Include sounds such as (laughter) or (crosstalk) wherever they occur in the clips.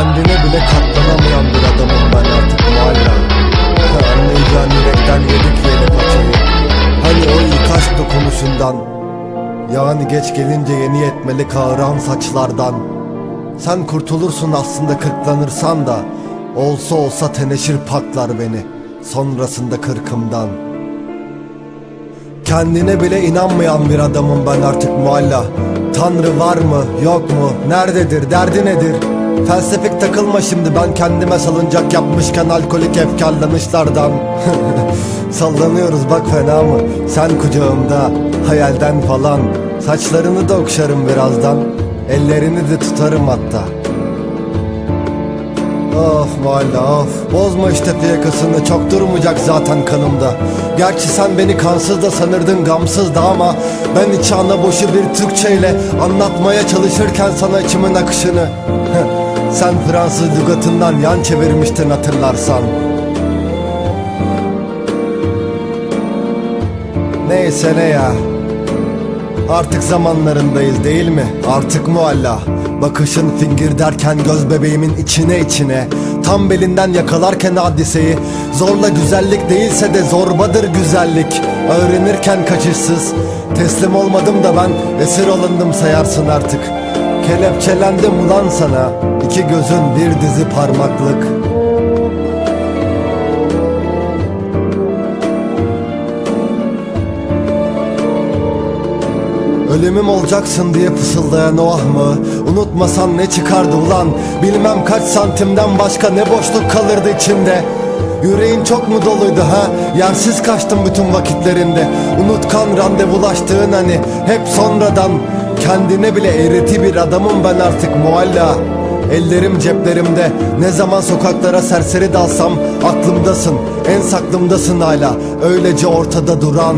Kendine bile katlanamayan bir adamım ben artık mualla Anlayacağın yürekten yedik yeni paçayı. Hani o ilk aşk dokunuşundan. Yani geç gelince yeni yetmeli kağıran saçlardan. Sen kurtulursun aslında kırklanırsan da. Olsa olsa teneşir paklar beni. Sonrasında kırkımdan. Kendine bile inanmayan bir adamım ben artık mualla. Tanrı var mı yok mu nerededir derdi nedir Felsefik takılma şimdi ben kendime salıncak yapmışken alkolik efkarlanışlardan (laughs) Sallanıyoruz bak fena mı? Sen kucağımda hayalden falan. Saçlarını da okşarım birazdan ellerini de tutarım hatta. Of valla of. Bozma işte plakasını çok durmayacak zaten kanımda. Gerçi sen beni kansız da sanırdın gamsız da ama Ben içi ana boşu bir Türkçeyle Anlatmaya çalışırken sana içimin akışını (laughs) Sen Fransız lügatından yan çevirmiştin hatırlarsan. Neyse ne ya. Artık zamanlarındayız değil mi? Artık mualla. Bakışın fingir derken göz bebeğimin içine içine. Tam belinden yakalarken hadiseyi. Zorla güzellik değilse de zorbadır güzellik. Öğrenirken kaçışsız. Teslim olmadım da ben. Esir alındım sayarsın artık Kelepçelendim ulan sana İki gözün bir dizi parmaklık Ölümüm olacaksın diye fısıldayan o ah mı? Unutmasan ne çıkardı ulan? Bilmem kaç santimden başka ne boşluk kalırdı içinde Yüreğin çok mu doluydu ha? Yersiz kaçtım bütün vakitlerinde Unutkan randevulaştığın hani hep sonradan Kendine bile eriti bir adamım ben artık mualla. Ellerim ceplerimde. Ne zaman sokaklara serseri dalsam Aklımdasın en saklımdasın hala. Öylece ortada duran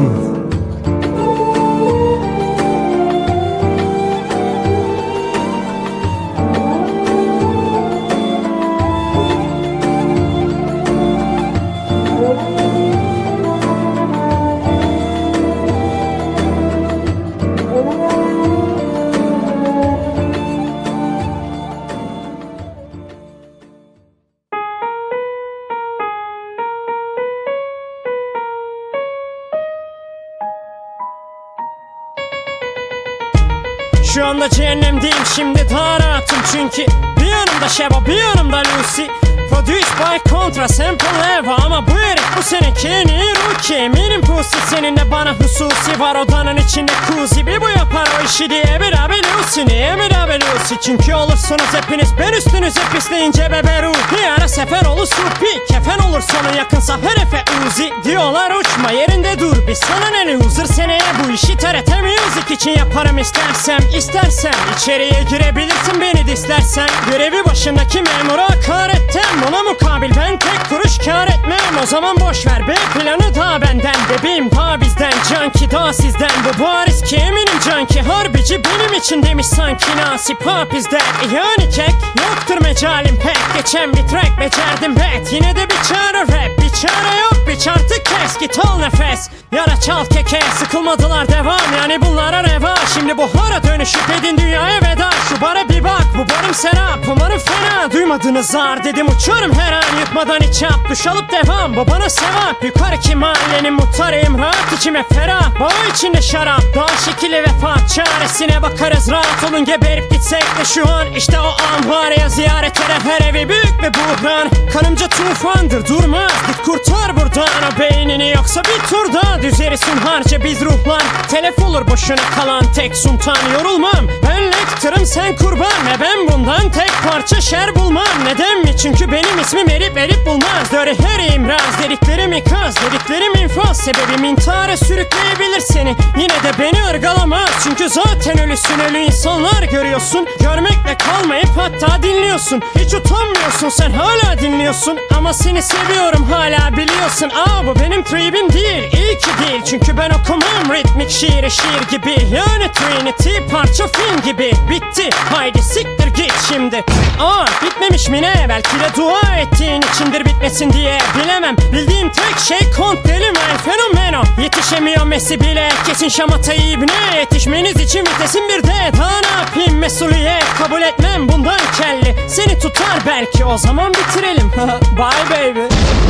Şu anda cehennemdeyim şimdi daha rahatım çünkü Bir yanımda Şeba bir yanımda Lucy. Produced by Contra Sample Eva Ama bu bu seneki en iyi rookie Eminim pussy senin de bana hususi var Odanın içinde kuzi. Bir bu yapar o işi diye Bir abi Lucy. Niye bir abi Lucy? Çünkü olursunuz hepiniz ben üstünüze pisleyince bebe ruh Bir ara sefer olur supi Kefen olur sonu yakınsa herefe uzi. Diyorlar uçma yerinde dur bir sana ne loser? Seneye bu işi TRT Music için yaparım istersem istersen içeriye girebilirsin beni dislersen Görevi başındaki memura hakaretten Buna mukabil ben tek kuruş kar etmem. O zaman boş ver B planı da benden. Bebeğim daha bizden Canki daha sizden. Bu bariz ki eminim canki. Harbici benim için demiş sanki nasip. Hapizden Yani kek yoktur mecalim pek. Geçen bir track becerdim bet. Yine de bir çare rap Bir çare yok. Bir çartık kes Git al nefes. Yara çal keke Sıkılmadılar devam. Yani bunlara reva. Şimdi buhara dönüşüp edin dünyaya veda. Şu bara bir bak bu barım serap Umarım fena. Duymadınız zar Dedim uçarım her an. Yutmadan iç yap Duş alıp devam. Bu bana sevap Yukarı ki mahallenin muhtarıyım Rahat içime ferah. Bağ içinde şarap Doğal şekili vefat. Çaresine bakarız rahat olun geberip gitsek de şu an. İşte o an var ya ziyaret eder her evi büyük bir buhran. Kanımca tufandır durmaz. Git kurtar buradan o beynini yoksa bir tur daha Düzerisin harca biz ruhlan. Telef olur boşuna kalan tek sultan yorulmam. Ben lektarım sen kurban ve ben bundan tek parça şer bulmam Neden mi? Çünkü benim ismim erip erip bulmaz. Döre her imraz dediklerim ikaz Dediklerim infaz. Sebebim intihara sürükleyebilir seni. Yine de beni ırgalamaz. Çünkü zaten ölüsün. Ölü insanlar görüyorsun. Görmekle kalmayıp hatta dinliyorsun. Hiç utanmıyorsun. Sen hala dinliyorsun. Ama seni seviyorum. Hala biliyorsun. Aa bu benim tribim değil. İyi ki değil. Çünkü ben okumam ritmik şiiri. Şiir gibi. Yani Trinity parça film gibi. Bitti. Haydi siktir git şimdi. Aa bitmemiş mi ne? Belki de dua ettiğin içindir bitmesin diye Bilemem. Bildiğim tek şey kont deli men fenomeno. Yetişemiyor Messi bile. Kesin şamatayı ibne Yetişmeniz için vitesin bir de daha ne yapayım mesuliyet Kabul etmem bundan kelli. Seni tutar belki. O zaman bitirelim. (laughs) Bye baby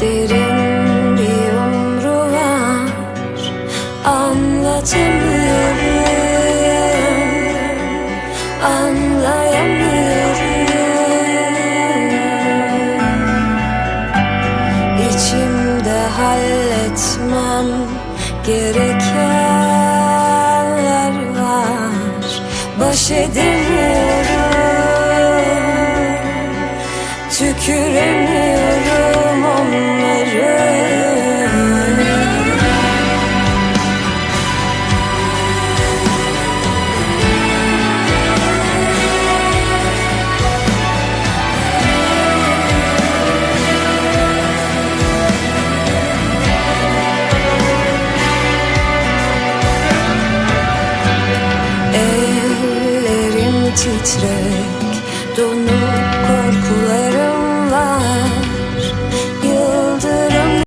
derin bir yumru var. Anlatamıyorum, anlayamıyorum. İçimde halletmem gerekenler var. Baş edemiyorum Tüküremiyorum Korkularım